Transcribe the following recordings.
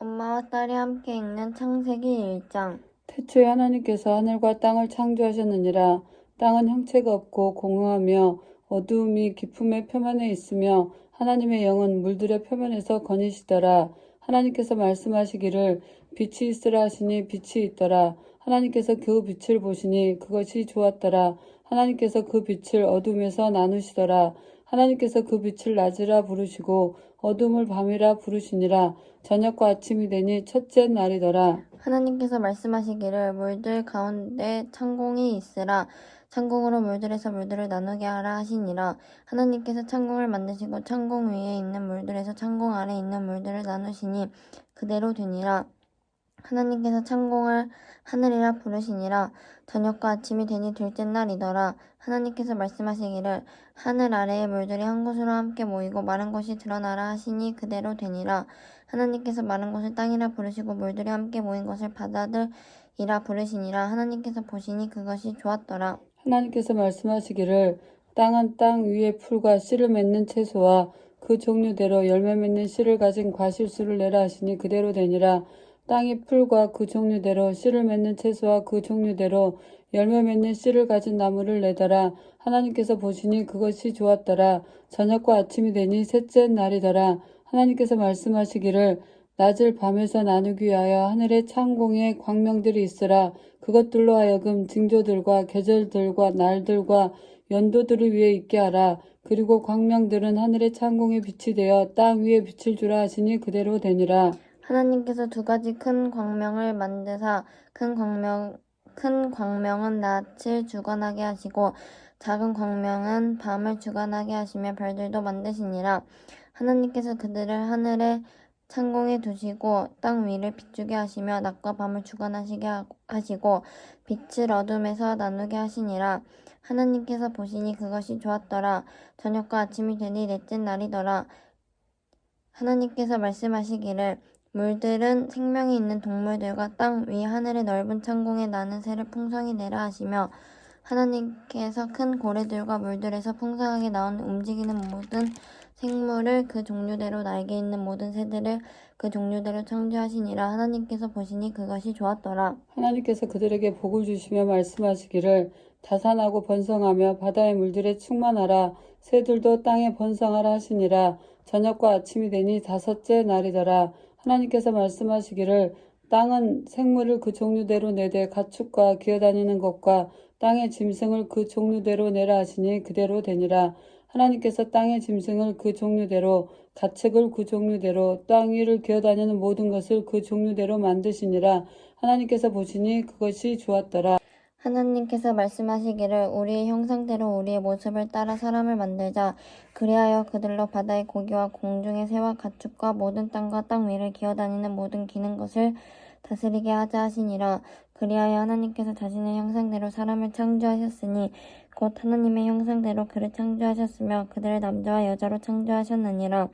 엄마와 딸이 함께 읽는 창세기 1장. 태초에 하나님께서 하늘과 땅을 창조하셨느니라. 땅은 형체가 없고 공허하며 어두움이 깊음의 표면에 있으며 하나님의 영은 물들의 표면에서 거니시더라. 하나님께서 말씀하시기를 빛이 있으라 하시니 빛이 있더라. 하나님께서 그 빛을 보시니 그것이 좋았더라. 하나님께서 그 빛을 어둠에서 나누시더라. 하나님께서 그 빛을 낮이라 부르시고 어둠을 밤이라 부르시니라. 저녁과 아침이 되니 첫째 날이더라. 하나님께서 말씀하시기를 물들 가운데 창공이 있으라. 창공으로 물들에서 물들을 나누게 하라 하시니라. 하나님께서 창공을 만드시고 창공 위에 있는 물들에서 창공 아래 있는 물들을 나누시니 그대로 되니라. 하나님께서 창공을 하늘이라 부르시니라. 저녁과 아침이 되니 둘째 날이더라. 하나님께서 말씀하시기를 하늘 아래의 물들이 한 곳으로 함께 모이고 마른 곳이 드러나라 하시니 그대로 되니라. 하나님께서 마른 곳을 땅이라 부르시고 물들이 함께 모인 것을 바다들이라 부르시니라. 하나님께서 보시니 그것이 좋았더라. 하나님께서 말씀하시기를 땅은 땅 위에 풀과 씨를 맺는 채소와 그 종류대로 열매 맺는 씨를 가진 과실수를 내라 하시니 그대로 되니라. 땅이 풀과 그 종류대로 씨를 맺는 채소와 그 종류대로 열매 맺는 씨를 가진 나무를 내더라. 하나님께서 보시니 그것이 좋았더라. 저녁과 아침이 되니 셋째 날이더라. 하나님께서 말씀하시기를 낮을 밤에서 나누기 위하여 하늘의 창공에 광명들이 있으라. 그것들로 하여금 징조들과 계절들과 날들과 연도들을 위해 있게 하라. 그리고 광명들은 하늘의 창공에 빛이 되어 땅 위에 빛을 주라 하시니 그대로 되니라. 하나님께서 두 가지 큰 광명을 만드사 큰 광명 큰 광명은 낯을 주관하게 하시고 작은 광명은 밤을 주관하게 하시며 별들도 만드시니라. 하나님께서 그들을 하늘의 창공에 두시고 땅 위를 비추게 하시며 낮과 밤을 주관하시게 하- 하시고 빛을 어둠에서 나누게 하시니라. 하나님께서 보시니 그것이 좋았더라. 저녁과 아침이 되니 넷째 날이더라. 하나님께서 말씀하시기를 물들은 생명이 있는 동물들과 땅 위 하늘의 넓은 창공에 나는 새를 풍성히 내라 하시며 하나님께서 큰 고래들과 물들에서 풍성하게 나온 움직이는 모든 생물을 그 종류대로 날개 있는 모든 새들을 그 종류대로 창조하시니라. 하나님께서 보시니 그것이 좋았더라. 하나님께서 그들에게 복을 주시며 말씀하시기를 다산하고 번성하며 바다의 물들에 충만하라. 새들도 땅에 번성하라 하시니라. 저녁과 아침이 되니 다섯째 날이더라 하나님께서 말씀하시기를 땅은 생물을 그 종류대로 내되 가축과 기어다니는 것과 땅의 짐승을 그 종류대로 내라 하시니 그대로 되니라 하나님께서 땅의 짐승을 그 종류대로 가축을 그 종류대로 땅 위를 기어다니는 모든 것을 그 종류대로 만드시니라 하나님께서 보시니 그것이 좋았더라. 하나님께서 말씀하시기를 우리의 형상대로 우리의 모습을 따라 사람을 만들자. 그리하여 그들로 바다의 고기와 공중의 새와 가축과 모든 땅과 땅 위를 기어다니는 모든 기는 것을 다스리게 하자 하시니라. 그리하여 하나님께서 자신의 형상대로 사람을 창조하셨으니 곧 하나님의 형상대로 그를 창조하셨으며 그들을 남자와 여자로 창조하셨느니라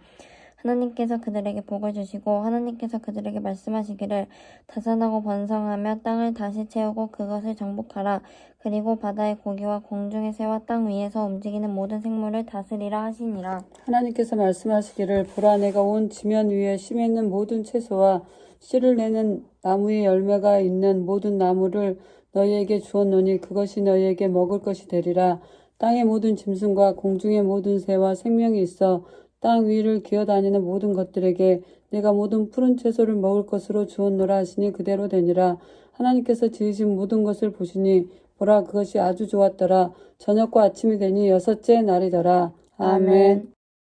하나님께서 그들에게 복을 주시고 하나님께서 그들에게 말씀하시기를 다산하고 번성하며 땅을 다시 채우고 그것을 정복하라. 그리고 바다의 고기와 공중의 새와 땅 위에서 움직이는 모든 생물을 다스리라 하시니라. 하나님께서 말씀하시기를 보라 내가 온 지면 위에 심에 있는 모든 채소와 씨를 내는 나무의 열매가 있는 모든 나무를 너희에게 주었노니 그것이 너희에게 먹을 것이 되리라. 땅의 모든 짐승과 공중의 모든 새와 생명이 있어 땅 위를 기어다니는 모든 것들에게 내가 모든 푸른 채소를 먹을 것으로 주었노라 하시니 그대로 되니라. 하나님께서 지으신 모든 것을 보시니 보라 그것이 아주 좋았더라. 저녁과 아침이 되니 여섯째 날이더라. 아멘.